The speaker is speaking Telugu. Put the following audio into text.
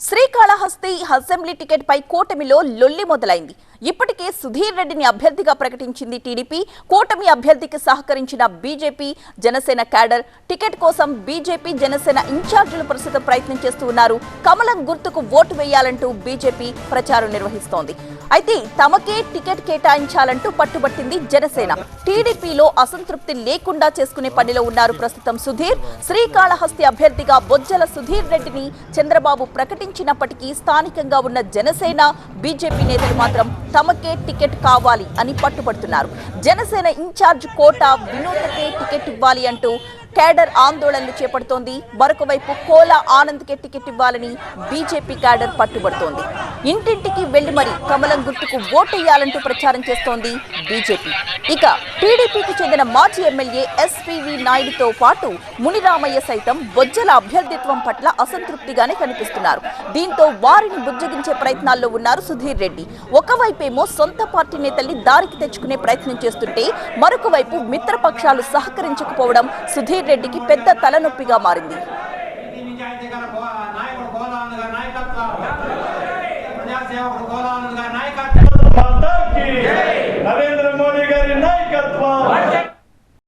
శ్రీకాళ శ్రీకాళహస్తి అసెంబ్లీ టికెట్ పై కూటమిలో లొల్లి మొదలైంది. ఇప్పటికే సుధీర్ రెడ్డిని అభ్యర్థిగా ప్రకటించింది టీడీపీ. కూటమి అభ్యర్థికి సహకరించిన బీజేపీ జనసేన క్యాడర్ టికెట్ కోసం బీజేపీ జనసేన ఇన్ఛార్జీలు ప్రస్తుతం ప్రయత్నం చేస్తూ ఉన్నారు. కమలం గుర్తుకు ఓటు వేయాలంటూ బీజేపీ ప్రచారం నిర్వహిస్తోంది. అయితే తమకే టికెట్ కేటాయించాలంటూ పట్టుబట్టింది జనసేన. టీడీపీలో అసంతృప్తి లేకుండా చేసుకునే పనిలో ఉన్నారు ప్రస్తుతం సుధీర్. శ్రీకాళహస్తి అభ్యర్థిగా బొజ్జల సుధీర్ రెడ్డిని చంద్రబాబు ప్రకటించినప్పటికీ స్థానికంగా ఉన్న జనసేన బీజేపీ నేతలు మాత్రం తమకే టికెట్ కావాలి అని పట్టుబడుతున్నారు. జనసేన ఇన్ఛార్జ్ కోట వినోదకే టికెట్ ఇవ్వాలి అంటూ కేడర్ ఆందోళనలు చేపడుతోంది. మరొక వైపు కోలా ఆనంద్కే టికెట్ ఇవ్వాలని బీజేపీ కేడర్ పట్టుబడుతోంది. ఇంటింటికి వెళ్ళి మరి కమలం గుర్తుకు ఓటేయాలంటూ ప్రచారం చేస్తోంది బీజేపీ. ఇక టీడీపీకి చెందిన మాజీ ఎమ్మెల్యే ఎస్పీవి నాయుడుతో పాటు మునిరామయ్య సైతం బొజ్జల అభ్యర్థిత్వం పట్ల అసంతృప్తిగానే కనిపిస్తున్నారు. దీంతో వారిని బుజ్జగించే ప్రయత్నాల్లో ఉన్నారు సుధీర్ రెడ్డి. ఒకవైపేమో సొంత పార్టీ నేతల్ని దారికి తెచ్చుకునే ప్రయత్నం చేస్తుంటే మరొక వైపు మిత్రపక్షాలు సహకరించకపోవడం సుధీర్ రెడ్డికి పెద్ద తలనొప్పిగా మారింది. నీతి నాయకత్వం.